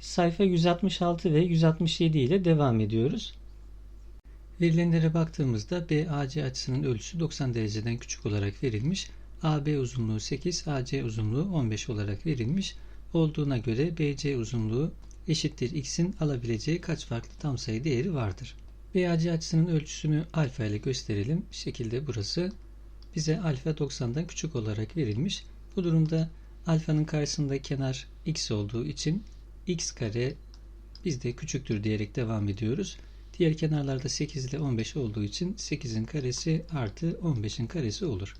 Sayfa 166 ve 167 ile devam ediyoruz. Verilenlere baktığımızda BAC açısının ölçüsü 90 dereceden küçük olarak verilmiş. AB uzunluğu 8, AC uzunluğu 15 olarak verilmiş. Olduğuna göre BC uzunluğu eşittir x'in alabileceği kaç farklı tam sayı değeri vardır. BAC açısının ölçüsünü alfa ile gösterelim. Şekilde burası bize alfa 90'dan küçük olarak verilmiş. Bu durumda alfanın karşısında kenar x olduğu için x kare bizde küçüktür diyerek devam ediyoruz. Diğer kenarlarda 8 ile 15 olduğu için 8'in karesi artı 15'in karesi olur.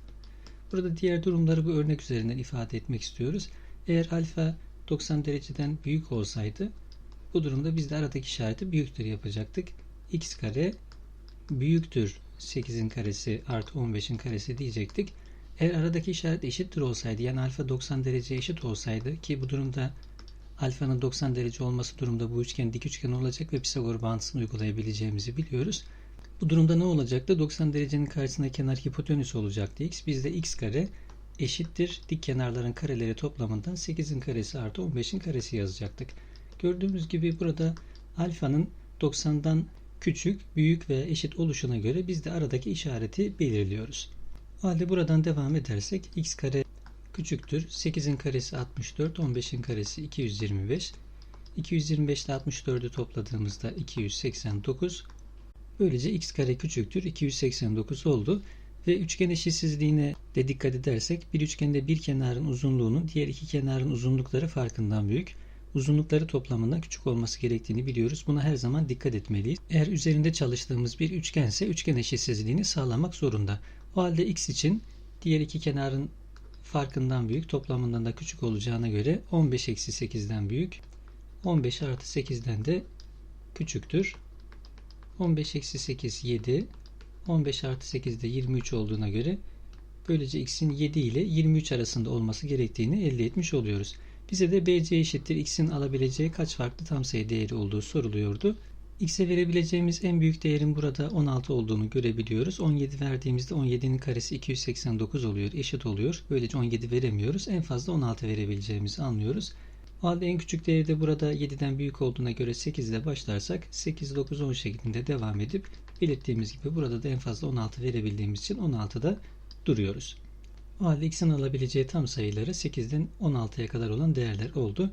Burada diğer durumları bu örnek üzerinden ifade etmek istiyoruz. Eğer alfa 90 dereceden büyük olsaydı bu durumda biz de aradaki işareti büyüktür yapacaktık. x kare büyüktür 8'in karesi artı 15'in karesi diyecektik. Eğer aradaki işaret eşittir olsaydı yani alfa 90 dereceye eşit olsaydı ki bu durumda alfanın 90 derece olması durumda bu üçgen dik üçgen olacak ve Pisagor bağıntısını uygulayabileceğimizi biliyoruz. Bu durumda ne olacaktı? 90 derecenin karşısında kenar hipotenüs olacaktı x. Bizde x kare eşittir dik kenarların kareleri toplamından 8'in karesi artı 15'in karesi yazacaktık. Gördüğümüz gibi burada alfanın 90'dan küçük, büyük ve eşit oluşuna göre biz de aradaki işareti belirliyoruz. O halde buradan devam edersek x kare küçüktür. 8'in karesi 64, 15'in karesi 225. 225 ile 64'ü topladığımızda 289. Böylece x kare küçüktür. 289 oldu. Ve üçgen eşitsizliğine de dikkat edersek bir üçgende bir kenarın uzunluğunun diğer iki kenarın uzunlukları farkından büyük. Uzunlukları toplamından küçük olması gerektiğini biliyoruz. Buna her zaman dikkat etmeliyiz. Eğer üzerinde çalıştığımız bir üçgense üçgen eşitsizliğini sağlamak zorunda. O halde x için diğer iki kenarın farkından büyük, toplamından da küçük olacağına göre 15 eksi 8'den büyük, 15 artı 8'den de küçüktür. 15 eksi 8 7, 15 artı 8 de 23 olduğuna göre böylece x'in 7 ile 23 arasında olması gerektiğini elde etmiş oluyoruz. Bize de bc eşittir x'in alabileceği kaç farklı tam sayı değeri olduğu soruluyordu. X'e verebileceğimiz en büyük değerin burada 16 olduğunu görebiliyoruz. 17 verdiğimizde 17'nin karesi 289 oluyor, eşit oluyor. Böylece 17 veremiyoruz. En fazla 16 verebileceğimizi anlıyoruz. O halde en küçük değeri de burada 7'den büyük olduğuna göre 8 ile başlarsak 8, 9, 10 şeklinde devam edip belirttiğimiz gibi burada da en fazla 16 verebildiğimiz için 16'da duruyoruz. O halde x'in alabileceği tam sayıları 8'den 16'ya kadar olan değerler oldu.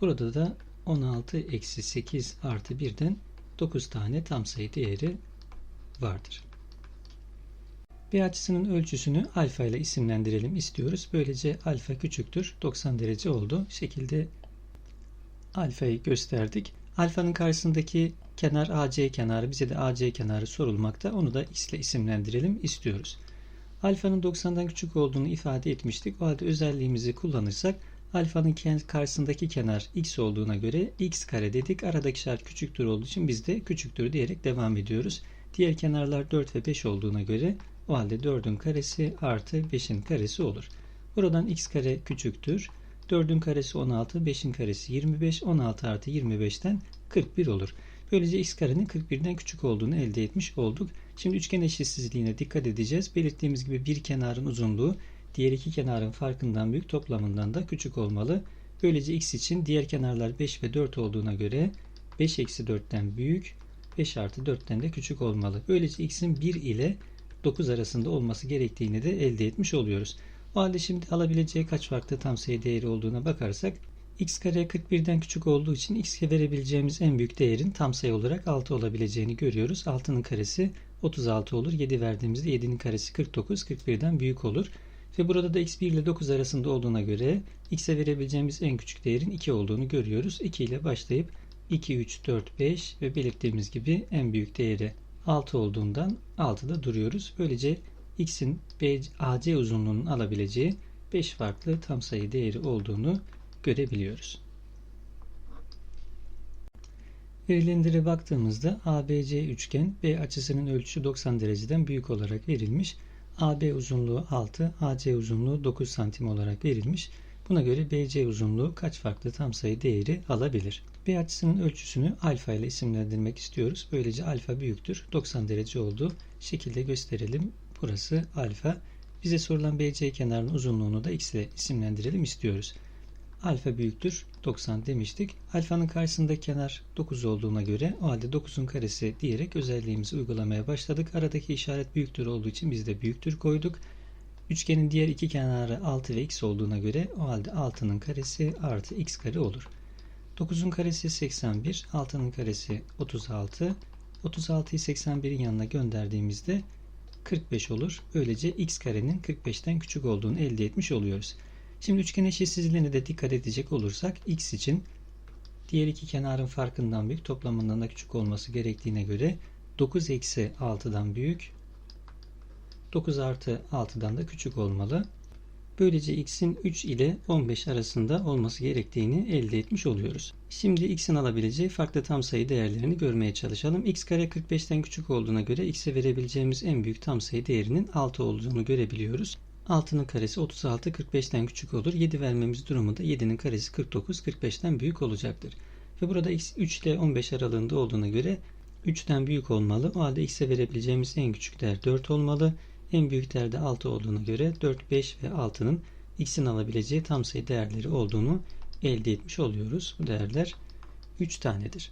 Burada da 16 eksi 8 artı 1'den 9 tane tam sayı değeri vardır. B açısının ölçüsünü alfa ile isimlendirelim istiyoruz. Böylece alfa küçüktür 90 derece oldu. Şekilde alfayı gösterdik. Alfanın karşısındaki kenar AC kenarı bize de AC kenarı sorulmakta. Onu da x ile isimlendirelim istiyoruz. Alfanın 90'dan küçük olduğunu ifade etmiştik. O halde özelliğimizi kullanırsak alfanın karşısındaki kenar x olduğuna göre x kare dedik. Aradaki şart küçüktür olduğu için biz de küçüktür diyerek devam ediyoruz. Diğer kenarlar 4 ve 5 olduğuna göre o halde 4'ün karesi artı 5'in karesi olur. Buradan x kare küçüktür. 4'ün karesi 16, 5'in karesi 25, 16 artı 25'ten 41 olur. Böylece x karenin 41'den küçük olduğunu elde etmiş olduk. Şimdi üçgen eşitsizliğine dikkat edeceğiz. Belirttiğimiz gibi bir kenarın uzunluğu diğer iki kenarın farkından büyük toplamından da küçük olmalı. Böylece x için diğer kenarlar 5 ve 4 olduğuna göre 5 eksi 4'ten büyük 5 artı 4'ten de küçük olmalı. Böylece x'in 1 ile 9 arasında olması gerektiğini de elde etmiş oluyoruz. O halde şimdi alabileceği kaç farklı tam sayı değeri olduğuna bakarsak x kare 41'den küçük olduğu için x'e verebileceğimiz en büyük değerin tam sayı olarak 6 olabileceğini görüyoruz. 6'nın karesi 36 olur. 7 verdiğimizde 7'nin karesi 49, 41'den büyük olur. Ve burada da x1 ile 9 arasında olduğuna göre x'e verebileceğimiz en küçük değerin 2 olduğunu görüyoruz. 2 ile başlayıp 2, 3, 4, 5 ve belirttiğimiz gibi en büyük değeri 6 olduğundan 6'da duruyoruz. Böylece x'in AC uzunluğunun alabileceği 5 farklı tam sayı değeri olduğunu görebiliyoruz. Verilenlere baktığımızda ABC üçgen B açısının ölçüsü 90 dereceden büyük olarak verilmiş. AB uzunluğu 6, AC uzunluğu 9 santim olarak verilmiş. Buna göre BC uzunluğu kaç farklı tam sayı değeri alabilir? B açısının ölçüsünü alfa ile isimlendirmek istiyoruz. Böylece alfa büyüktür. 90 derece olduğu şekilde gösterelim. Burası alfa. Bize sorulan BC kenarının uzunluğunu da x ile isimlendirelim istiyoruz. Alfa büyüktür 90 demiştik. Alfanın karşısında kenar 9 olduğuna göre o halde 9'un karesi diyerek özelliğimizi uygulamaya başladık. Aradaki işaret büyüktür olduğu için biz de büyüktür koyduk. Üçgenin diğer iki kenarı 6 ve x olduğuna göre o halde 6'nın karesi artı x kare olur. 9'un karesi 81, 6'nın karesi 36. 36'yı 81'in yanına gönderdiğimizde 45 olur. Böylece x karenin 45'ten küçük olduğunu elde etmiş oluyoruz. Şimdi üçgen eşitsizliğine de dikkat edecek olursak x için diğer iki kenarın farkından büyük toplamından da küçük olması gerektiğine göre 9 eksi 6'dan büyük 9 artı 6'dan da küçük olmalı. Böylece x'in 3 ile 15 arasında olması gerektiğini elde etmiş oluyoruz. Şimdi x'in alabileceği farklı tam sayı değerlerini görmeye çalışalım. x kare 45'ten küçük olduğuna göre x'e verebileceğimiz en büyük tam sayı değerinin 6 olduğunu görebiliyoruz. 6'nın karesi 36 45'ten küçük olur. 7 vermemiz durumunda 7'nin karesi 49 45'ten büyük olacaktır. Ve burada x 3 ile 15 aralığında olduğuna göre 3'ten büyük olmalı. O halde x'e verebileceğimiz en küçük değer 4 olmalı. En büyük değer de 6 olduğuna göre 4, 5 ve 6'nın x'in alabileceği tam sayı değerleri olduğunu elde etmiş oluyoruz. Bu değerler 3 tanedir.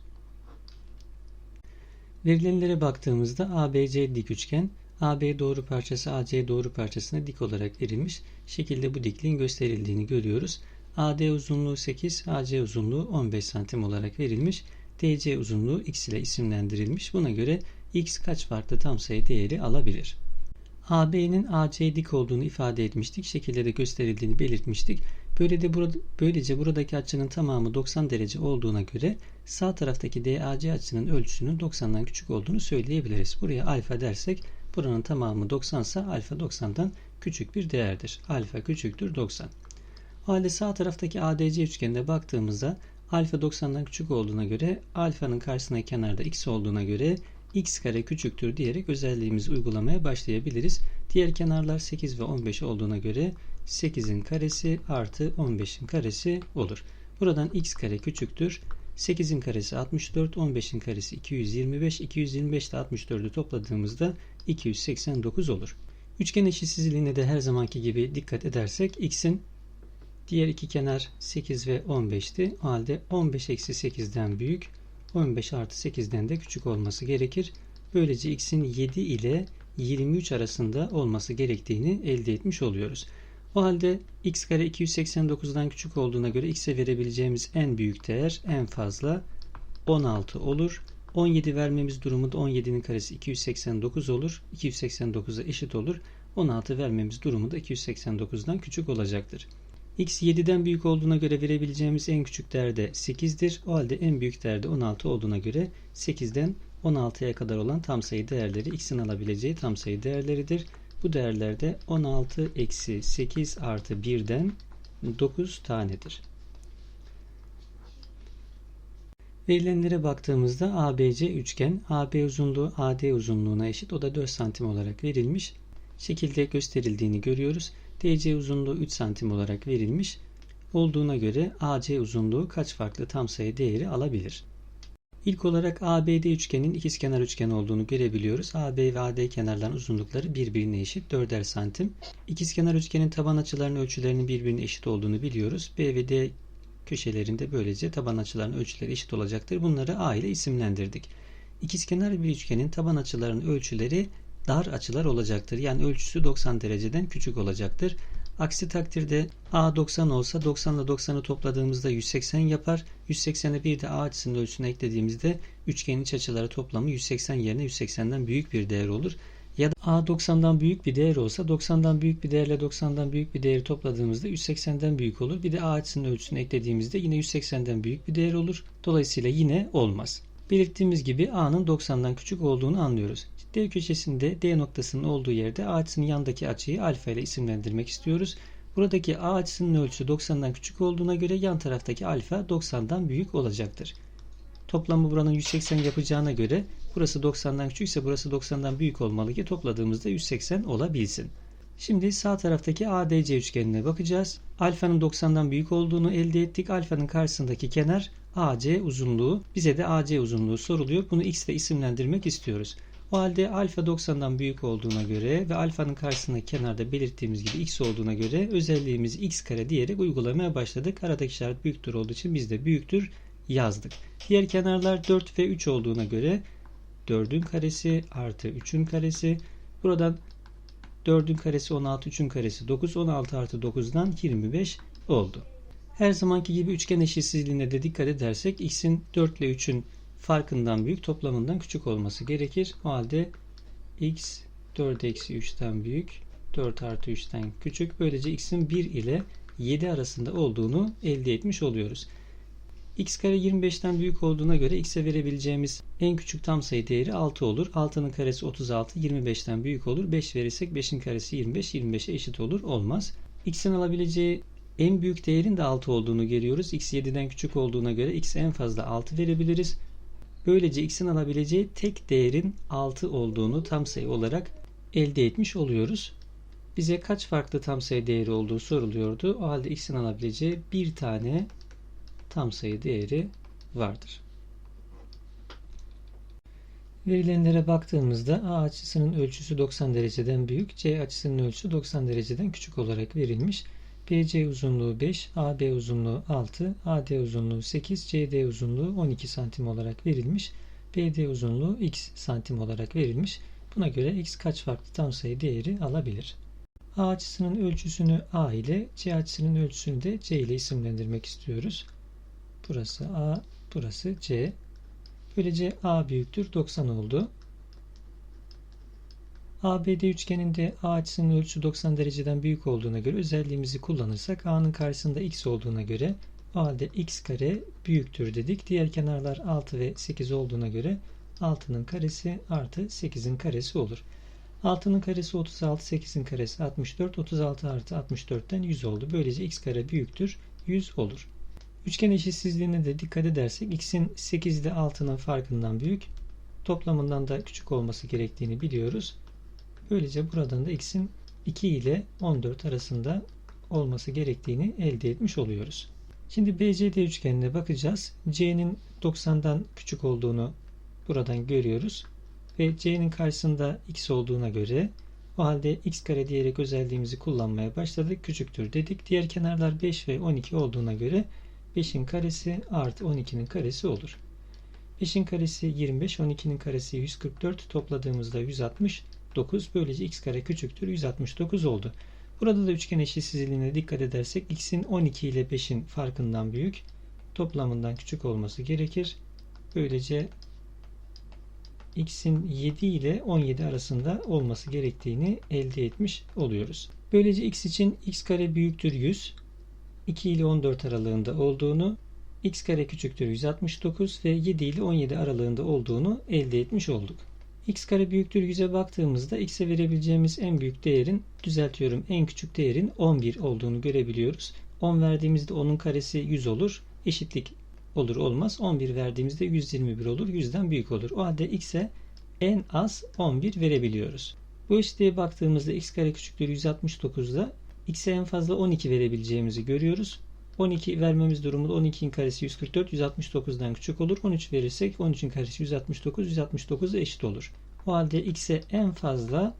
Verilenlere baktığımızda ABC dik üçgen, AB doğru parçası AC doğru parçasına dik olarak verilmiş. Şekilde bu dikliğin gösterildiğini görüyoruz. AD uzunluğu 8, AC uzunluğu 15 cm olarak verilmiş. DC uzunluğu x ile isimlendirilmiş. Buna göre x kaç farklı tam sayı değeri alabilir? AB'nin AC'ye dik olduğunu ifade etmiştik. Şekilde de gösterildiğini belirtmiştik. Böyle de burada, böylece buradaki açının tamamı 90 derece olduğuna göre sağ taraftaki DAC açısının ölçüsünün 90'dan küçük olduğunu söyleyebiliriz. Buraya alfa dersek buranın tamamı 90 ise alfa 90'dan küçük bir değerdir. Alfa küçüktür 90. O halde sağ taraftaki ADC üçgenine baktığımızda alfa 90'dan küçük olduğuna göre alfanın karşısına kenarda x olduğuna göre x kare küçüktür diyerek özelliğimizi uygulamaya başlayabiliriz. Diğer kenarlar 8 ve 15 olduğuna göre 8'in karesi artı 15'in karesi olur. Buradan x kare küçüktür. 8'in karesi 64, 15'in karesi 225, 225 ile 64'ü topladığımızda 289 olur. Üçgen eşitsizliğine de her zamanki gibi dikkat edersek x'in diğer iki kenar 8 ve 15'ti. O halde 15 eksi 8'den büyük, 15 artı 8'den de küçük olması gerekir. Böylece x'in 7 ile 23 arasında olması gerektiğini elde etmiş oluyoruz. O halde x kare 289'dan küçük olduğuna göre x'e verebileceğimiz en büyük değer en fazla 16 olur. 17 vermemiz durumunda 17'nin karesi 289 olur. 289'a eşit olur. 16 vermemiz durumunda 289'dan küçük olacaktır. X 7'den büyük olduğuna göre verebileceğimiz en küçük değer de 8'dir. O halde en büyük değer de 16 olduğuna göre 8'den 16'ya kadar olan tam sayı değerleri x'in alabileceği tam sayı değerleridir. Bu değerlerde 16 eksi 8 artı 1'den 9 tanedir. Verilenlere baktığımızda ABC üçgen AB uzunluğu AD uzunluğuna eşit. O da 4 santim olarak verilmiş. Şekilde gösterildiğini görüyoruz. DC uzunluğu 3 santim olarak verilmiş. Olduğuna göre AC uzunluğu kaç farklı tam sayı değeri alabilir? İlk olarak ABD üçgenin ikizkenar üçgen olduğunu görebiliyoruz. AB ve AD kenarların uzunlukları birbirine eşit 4'er santim. İkizkenar üçgenin taban açılarının ölçülerinin birbirine eşit olduğunu biliyoruz. B ve D köşelerinde böylece taban açılarının ölçüleri eşit olacaktır. Bunları A ile isimlendirdik. İkizkenar bir üçgenin taban açılarının ölçüleri dar açılar olacaktır. Yani ölçüsü 90 dereceden küçük olacaktır. Aksi takdirde A 90 olsa 90 ile 90'ı topladığımızda 180 yapar. 180'e bir de A açısının ölçüsünü eklediğimizde üçgenin iç açıları toplamı 180 yerine 180'den büyük bir değer olur. Ya da A 90'dan büyük bir değer olsa 90'dan büyük bir değerle 90'dan büyük bir değeri topladığımızda 180'den büyük olur. Bir de A açısının ölçüsünü eklediğimizde yine 180'den büyük bir değer olur. Dolayısıyla yine olmaz. Belirttiğimiz gibi A'nın 90'dan küçük olduğunu anlıyoruz. D köşesinde D noktasının olduğu yerde A açısının yanındaki açıyı alfa ile isimlendirmek istiyoruz. Buradaki A açısının ölçüsü 90'dan küçük olduğuna göre yan taraftaki alfa 90'dan büyük olacaktır. Toplamı buranın 180 yapacağına göre burası 90'dan küçükse burası 90'dan büyük olmalı ki topladığımızda 180 olabilsin. Şimdi sağ taraftaki ADC üçgenine bakacağız. Alfanın 90'dan büyük olduğunu elde ettik. Alfanın karşısındaki kenar AC uzunluğu. Bize de AC uzunluğu soruluyor. Bunu x ile isimlendirmek istiyoruz. O halde alfa 90'dan büyük olduğuna göre ve alfanın karşısında kenarda belirttiğimiz gibi x olduğuna göre özelliğimizi x kare diyerek uygulamaya başladık. Aradaki işaret büyüktür olduğu için biz de büyüktür yazdık. Diğer kenarlar 4 ve 3 olduğuna göre 4'ün karesi artı 3'ün karesi. Buradan 4'ün karesi 16, 3'ün karesi 9, 16 artı 9'dan 25 oldu. Her zamanki gibi üçgen eşitsizliğine de dikkat edersek x'in 4 ile 3'ün farkından büyük toplamından küçük olması gerekir. O halde x 4 eksi 3'ten büyük 4 artı 3'ten küçük. Böylece x'in 1 ile 7 arasında olduğunu elde etmiş oluyoruz. x kare 25'ten büyük olduğuna göre x'e verebileceğimiz en küçük tam sayı değeri 6 olur. 6'nın karesi 36, 25'ten büyük olur. 5 verirsek 5'in karesi 25, 25'e eşit olur. Olmaz. x'in alabileceği en büyük değerin de 6 olduğunu görüyoruz. x 7'den küçük olduğuna göre x'e en fazla 6 verebiliriz. Böylece x'in alabileceği tek değerin 6 olduğunu tam sayı olarak elde etmiş oluyoruz. Bize kaç farklı tam sayı değeri olduğu soruluyordu. O halde x'in alabileceği bir tane tam sayı değeri vardır. Verilenlere baktığımızda A açısının ölçüsü 90 dereceden büyük, C açısının ölçüsü 90 dereceden küçük olarak verilmiş. BC uzunluğu 5, AB uzunluğu 6, AD uzunluğu 8, CD uzunluğu 12 santim olarak verilmiş. BD uzunluğu x santim olarak verilmiş. Buna göre x kaç farklı tam sayı değeri alabilir? A açısının ölçüsünü A ile, C açısının ölçüsünü de C ile isimlendirmek istiyoruz. Burası A, burası C. Böylece A büyüktür 90 oldu. ABD üçgeninde A açısının ölçüsü 90 dereceden büyük olduğuna göre özelliğimizi kullanırsak A'nın karşısında x olduğuna göre o halde x kare büyüktür dedik. Diğer kenarlar 6 ve 8 olduğuna göre 6'nın karesi artı 8'in karesi olur. 6'nın karesi 36, 8'in karesi 64, 36 artı 64'ten 100 oldu. Böylece x kare büyüktür 100 olur. Üçgen eşitsizliğine de dikkat edersek x'in 8 ile 6'nın farkından büyük, toplamından da küçük olması gerektiğini biliyoruz. Böylece buradan da x'in 2 ile 14 arasında olması gerektiğini elde etmiş oluyoruz. Şimdi BCD üçgenine bakacağız. C'nin 90'dan küçük olduğunu buradan görüyoruz. Ve C'nin karşısında x olduğuna göre o halde x kare diyerek özelliğimizi kullanmaya başladık. Küçüktür dedik. Diğer kenarlar 5 ve 12 olduğuna göre 5'in karesi artı 12'nin karesi olur. 5'in karesi 25, 12'nin karesi 144 topladığımızda 169. Böylece x kare küçüktür 169 oldu. Burada da üçgen eşitsizliğine dikkat edersek x'in 12 ile 5'in farkından büyük, toplamından küçük olması gerekir. Böylece x'in 7 ile 17 arasında olması gerektiğini elde etmiş oluyoruz. Böylece x için x kare büyüktür 100, 2 ile 14 aralığında olduğunu, x kare küçüktür 169 ve 7 ile 17 aralığında olduğunu elde etmiş olduk. X kare büyüktür 100'e baktığımızda x'e verebileceğimiz en büyük değerin, düzeltiyorum en küçük değerin 11 olduğunu görebiliyoruz. 10 verdiğimizde onun karesi 100 olur. Eşitlik olur olmaz. 11 verdiğimizde 121 olur. 100'den büyük olur. O halde x'e en az 11 verebiliyoruz. Bu eşitliğe baktığımızda x kare küçüktür 169'da x'e en fazla 12 verebileceğimizi görüyoruz. 12 vermemiz durumunda 12'nin karesi 144, 169'dan küçük olur. 13 verirsek 13'ün karesi 169, 169'a eşit olur. O halde x'e en fazla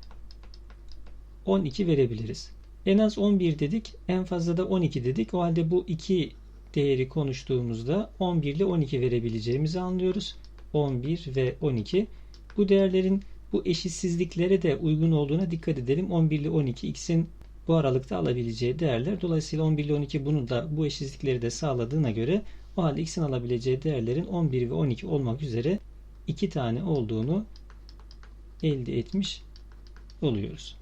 12 verebiliriz. En az 11 dedik, en fazla da 12 dedik. O halde bu iki değeri konuştuğumuzda 11 ile 12 verebileceğimizi anlıyoruz. 11 ve 12. Bu değerlerin bu eşitsizliklere de uygun olduğuna dikkat edelim. 11 ile 12 x'in bu aralıkta alabileceği değerler. Dolayısıyla 11 ile 12 bunu da bu eşitsizlikleri de sağladığına göre o halde x'in alabileceği değerlerin 11 ve 12 olmak üzere iki tane olduğunu elde etmiş oluyoruz.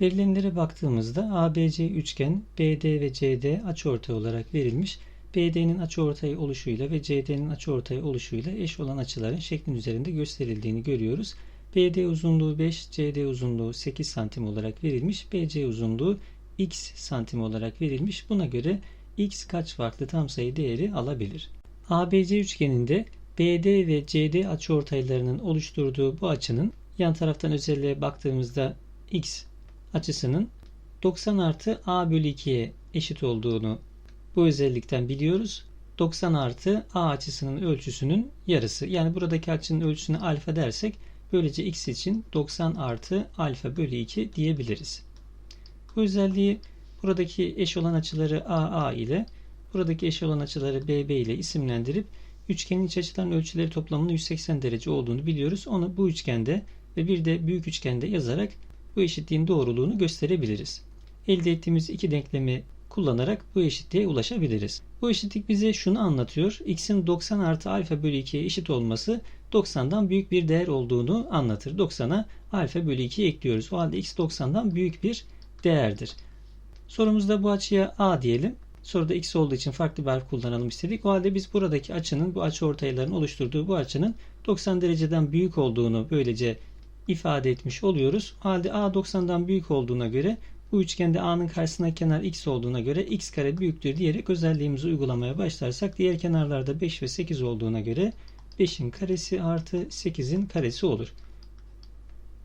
Verilenlere baktığımızda ABC üçgen BD ve CD açıortay olarak verilmiş. BD'nin açıortay oluşuyla ve CD'nin açıortay oluşuyla eş olan açıların şeklin üzerinde gösterildiğini görüyoruz. BD uzunluğu 5, CD uzunluğu 8 santim olarak verilmiş. BC uzunluğu x santim olarak verilmiş. Buna göre x kaç farklı tam sayı değeri alabilir? ABC üçgeninde BD ve CD açıortaylarının oluşturduğu bu açının yan taraftan özelliğe baktığımızda x açısının 90 artı a bölü 2'ye eşit olduğunu bu özellikten biliyoruz. 90 artı a açısının ölçüsünün yarısı. Yani buradaki açının ölçüsüne alfa dersek böylece x için 90 artı alfa bölü 2 diyebiliriz. Bu özelliği buradaki eş olan açıları AA ile buradaki eş olan açıları BB ile isimlendirip üçgenin iç açıların ölçüleri toplamının 180 derece olduğunu biliyoruz. Onu bu üçgende ve bir de büyük üçgende yazarak bu eşitliğin doğruluğunu gösterebiliriz. Elde ettiğimiz iki denklemi kullanarak bu eşitliğe ulaşabiliriz. Bu eşitlik bize şunu anlatıyor. x'in 90 artı alfa bölü 2'ye eşit olması 90'dan büyük bir değer olduğunu anlatır. 90'a alfa bölü 2'yi ekliyoruz. O halde x 90'dan büyük bir değerdir. Sorumuzda bu açıya a diyelim. Soruda x olduğu için farklı bir harf kullanalım istedik. O halde biz buradaki açının, bu açı ortayların oluşturduğu bu açının 90 dereceden büyük olduğunu böylece ifade etmiş oluyoruz. O halde a 90'dan büyük olduğuna göre bu üçgende a'nın karşısına kenar x olduğuna göre x kare büyüktür diyerek özelliğimizi uygulamaya başlarsak diğer kenarlarda 5 ve 8 olduğuna göre 5'in karesi artı 8'in karesi olur.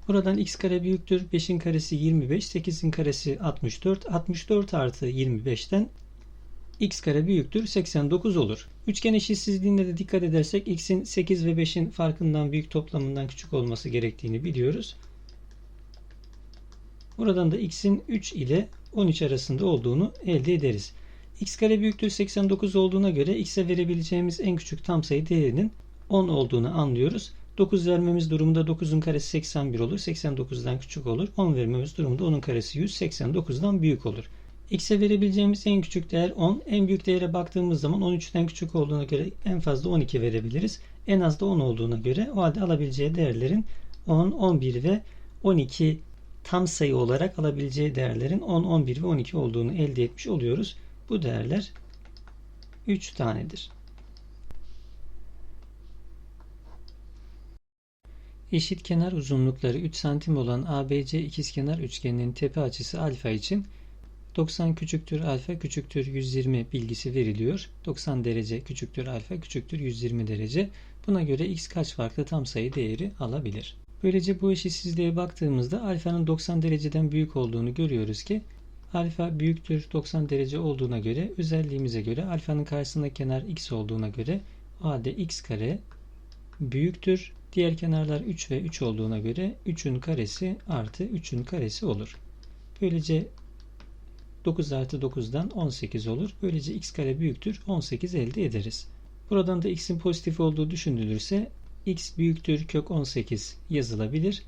Buradan x kare büyüktür. 5'in karesi 25, 8'in karesi 64. 64 artı 25'ten x kare büyüktür 89 olur. Üçgen eşitsizliğinde de dikkat edersek x'in 8 ve 5'in farkından büyük toplamından küçük olması gerektiğini biliyoruz. Buradan da x'in 3 ile 13 arasında olduğunu elde ederiz. x kare büyüktür 89 olduğuna göre x'e verebileceğimiz en küçük tam sayı değerinin 10 olduğunu anlıyoruz. 9 vermemiz durumunda 9'un karesi 81 olur. 89'dan küçük olur. 10 vermemiz durumunda 10'un karesi 100. 89'dan büyük olur. X'e verebileceğimiz en küçük değer 10. En büyük değere baktığımız zaman 13'ten küçük olduğuna göre en fazla 12 verebiliriz. En az da 10 olduğuna göre o halde alabileceği değerlerin 10, 11 ve 12 tam sayı olarak alabileceği değerlerin 10, 11 ve 12 olduğunu elde etmiş oluyoruz. Bu değerler 3 tanedir. Eşit kenar uzunlukları 3 cm olan ABC ikizkenar üçgeninin tepe açısı alfa için 90 küçüktür alfa küçüktür 120 bilgisi veriliyor. 90 derece küçüktür alfa küçüktür 120 derece. Buna göre x kaç farklı tam sayı değeri alabilir. Böylece bu eşitsizliğe baktığımızda alfanın 90 dereceden büyük olduğunu görüyoruz ki alfa büyüktür 90 derece olduğuna göre özelliğimize göre alfanın karşısında kenar x olduğuna göre o halde x kare büyüktür. Diğer kenarlar 3 ve 3 olduğuna göre 3'ün karesi artı 3'ün karesi olur. Böylece 9 artı 9'dan 18 olur. Böylece x kare büyüktür 18 elde ederiz. Buradan da x'in pozitif olduğu düşünülürse x büyüktür kök 18 yazılabilir.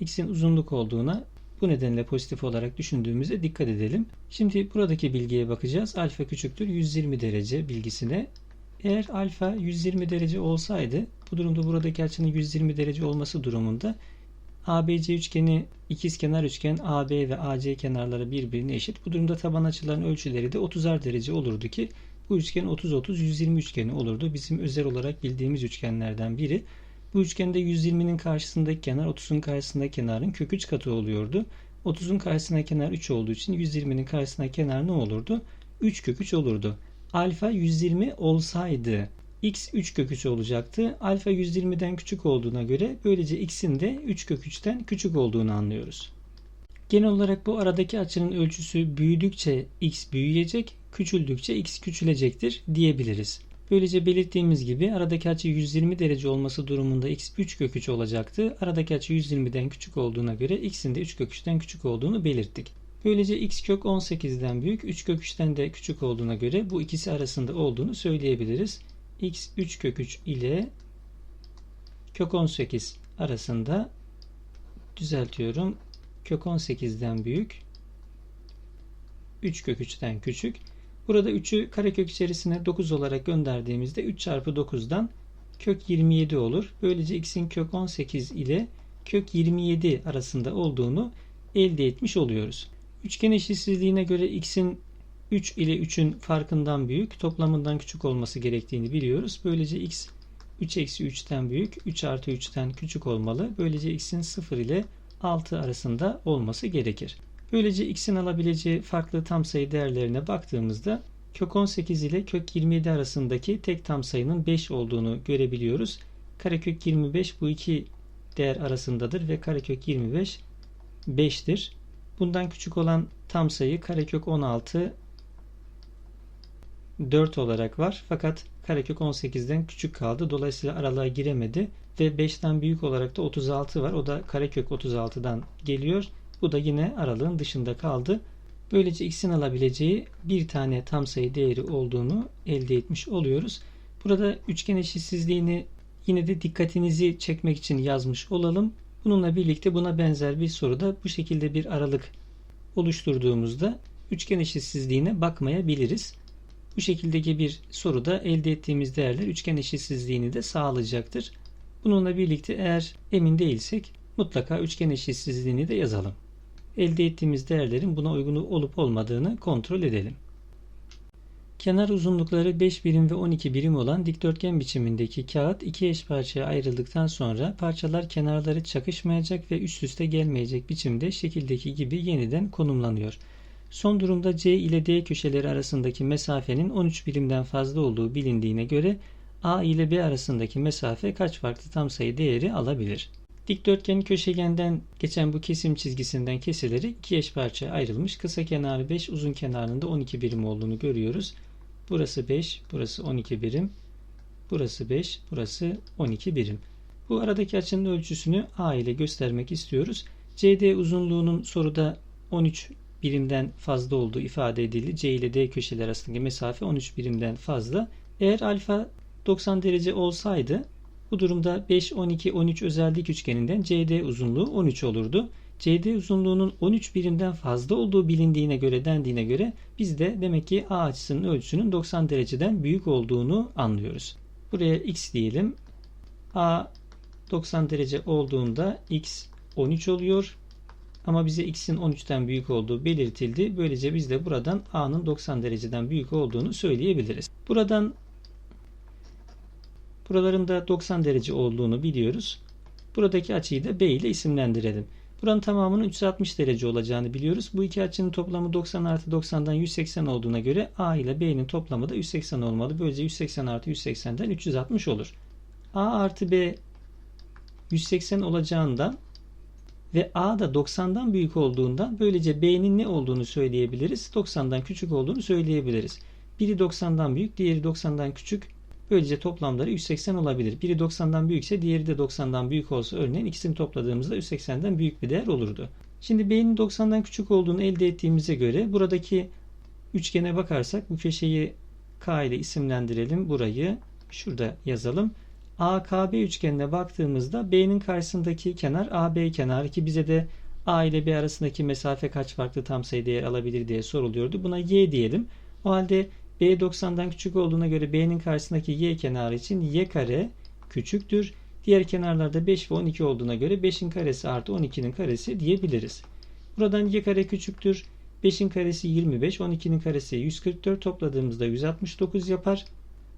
x'in uzunluk olduğuna bu nedenle pozitif olarak düşündüğümüzde dikkat edelim. Şimdi buradaki bilgiye bakacağız. Alfa küçüktür 120 derece bilgisine. Eğer alfa 120 derece olsaydı bu durumda buradaki açının 120 derece olması durumunda ABC üçgeni ikizkenar üçgen AB ve AC kenarları birbirine eşit. Bu durumda taban açıların ölçüleri de 30'ar derece olurdu ki bu üçgen 30-30-120 üçgeni olurdu. Bizim özel olarak bildiğimiz üçgenlerden biri. Bu üçgende 120'nin karşısındaki kenar 30'un karşısındaki kenarın kök 3 katı oluyordu. 30'un karşısına kenar 3 olduğu için 120'nin karşısına kenar ne olurdu? 3 kök 3 olurdu. Alfa 120 olsaydı x 3 kök 3 olacaktı. Alfa 120'den küçük olduğuna göre böylece x'in de 3 kök 3'ten küçük olduğunu anlıyoruz. Genel olarak bu aradaki açının ölçüsü büyüdükçe x büyüyecek, küçüldükçe x küçülecektir diyebiliriz. Böylece belirttiğimiz gibi aradaki açı 120 derece olması durumunda x 3 kök 3 olacaktı. Aradaki açı 120'den küçük olduğuna göre x'in de 3 kök 3'ten küçük olduğunu belirttik. Böylece x kök 18'den büyük, 3 kök 3'ten de küçük olduğuna göre bu ikisi arasında olduğunu söyleyebiliriz x 3 kök 3 ile kök 18 arasında düzeltiyorum. Kök 18'den büyük 3 kök 3'ten küçük. Burada 3'ü karekök içerisine 9 olarak gönderdiğimizde 3 çarpı 9'dan kök 27 olur. Böylece x'in kök 18 ile kök 27 arasında olduğunu elde etmiş oluyoruz. Üçgen eşitsizliğine göre x'in 3 ile 3'ün farkından büyük, toplamından küçük olması gerektiğini biliyoruz. Böylece x 3 eksi 3'ten büyük, 3 artı 3'ten küçük olmalı. Böylece x'in 0 ile 6 arasında olması gerekir. Böylece x'in alabileceği farklı tam sayı değerlerine baktığımızda kök 18 ile kök 27 arasındaki tek tam sayının 5 olduğunu görebiliyoruz. Karekök 25 bu iki değer arasındadır ve karekök 25 5'tir. Bundan küçük olan tam sayı karekök 16 4 olarak var. Fakat karekök 18'den küçük kaldı. Dolayısıyla aralığa giremedi. Ve 5'ten büyük olarak da 36 var. O da karekök 36'dan geliyor. Bu da yine aralığın dışında kaldı. Böylece x'in alabileceği bir tane tam sayı değeri olduğunu elde etmiş oluyoruz. Burada üçgen eşitsizliğini yine de dikkatinizi çekmek için yazmış olalım. Bununla birlikte buna benzer bir soruda bu şekilde bir aralık oluşturduğumuzda üçgen eşitsizliğine bakmayabiliriz. Bu şekildeki bir soruda elde ettiğimiz değerler üçgen eşitsizliğini de sağlayacaktır. Bununla birlikte eğer emin değilsek mutlaka üçgen eşitsizliğini de yazalım. Elde ettiğimiz değerlerin buna uygun olup olmadığını kontrol edelim. Kenar uzunlukları 5 birim ve 12 birim olan dikdörtgen biçimindeki kağıt iki eş parçaya ayrıldıktan sonra parçalar kenarları çakışmayacak ve üst üste gelmeyecek biçimde şekildeki gibi yeniden konumlanıyor. Son durumda C ile D köşeleri arasındaki mesafenin 13 birimden fazla olduğu bilindiğine göre A ile B arasındaki mesafe kaç farklı tam sayı değeri alabilir? Dikdörtgenin köşegenden geçen bu kesim çizgisinden keseleri iki eş parçaya ayrılmış. Kısa kenarı 5, uzun kenarında 12 birim olduğunu görüyoruz. Burası 5, burası 12 birim. Burası 5, burası 12 birim. Bu aradaki açının ölçüsünü A ile göstermek istiyoruz. CD uzunluğunun soruda 13 birimden fazla olduğu ifade edildi. C ile D köşeler arasındaki mesafe 13 birimden fazla. Eğer alfa 90 derece olsaydı bu durumda 5, 12, 13 özellik üçgeninden CD uzunluğu 13 olurdu. CD uzunluğunun 13 birimden fazla olduğu bilindiğine göre dendiğine göre biz de demek ki A açısının ölçüsünün 90 dereceden büyük olduğunu anlıyoruz. Buraya x diyelim. A 90 derece olduğunda x 13 oluyor. Ama bize x'in 13'ten büyük olduğu belirtildi. Böylece biz de buradan a'nın 90 dereceden büyük olduğunu söyleyebiliriz. Buradan buraların da 90 derece olduğunu biliyoruz. Buradaki açıyı da b ile isimlendirelim. Buranın tamamının 360 derece olacağını biliyoruz. Bu iki açının toplamı 90 artı 90'dan 180 olduğuna göre A ile B'nin toplamı da 180 olmalı. Böylece 180 artı 180'den 360 olur. A artı B 180 olacağından ve A da 90'dan büyük olduğundan böylece B'nin ne olduğunu söyleyebiliriz. 90'dan küçük olduğunu söyleyebiliriz. Biri 90'dan büyük, diğeri 90'dan küçük. Böylece toplamları 180 olabilir. Biri 90'dan büyükse diğeri de 90'dan büyük olsa örneğin ikisini topladığımızda 180'den büyük bir değer olurdu. Şimdi B'nin 90'dan küçük olduğunu elde ettiğimize göre buradaki üçgene bakarsak bu köşeyi K ile isimlendirelim. Burayı şurada yazalım. AKB üçgenine baktığımızda B'nin karşısındaki kenar AB kenarı ki bize de A ile B arasındaki mesafe kaç farklı tam sayı değer alabilir diye soruluyordu. Buna Y diyelim. O halde B 90'dan küçük olduğuna göre B'nin karşısındaki Y kenarı için Y kare küçüktür. Diğer kenarlarda 5 ve 12 olduğuna göre 5'in karesi artı 12'nin karesi diyebiliriz. Buradan Y kare küçüktür. 5'in karesi 25, 12'nin karesi 144 topladığımızda 169 yapar.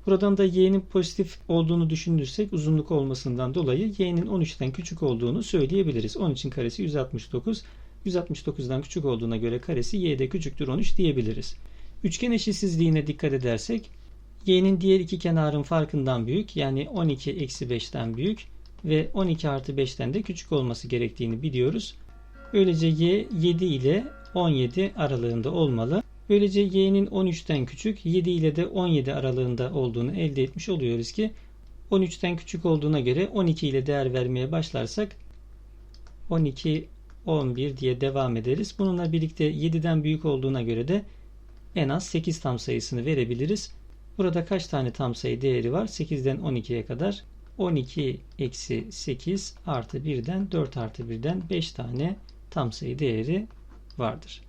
Buradan da y'nin pozitif olduğunu düşünürsek uzunluk olmasından dolayı y'nin 13'ten küçük olduğunu söyleyebiliriz. 13'in karesi 169. 169'dan küçük olduğuna göre karesi y'de küçüktür 13 diyebiliriz. Üçgen eşitsizliğine dikkat edersek y'nin diğer iki kenarın farkından büyük yani 12 eksi 5'ten büyük ve 12 artı 5'ten de küçük olması gerektiğini biliyoruz. Böylece y 7 ile 17 aralığında olmalı. Böylece y'nin 13'ten küçük 7 ile de 17 aralığında olduğunu elde etmiş oluyoruz ki 13'ten küçük olduğuna göre 12 ile değer vermeye başlarsak 12 11 diye devam ederiz. Bununla birlikte 7'den büyük olduğuna göre de en az 8 tam sayısını verebiliriz. Burada kaç tane tam sayı değeri var? 8'den 12'ye kadar 12 eksi 8 artı 1'den 4 artı 1'den 5 tane tam sayı değeri vardır.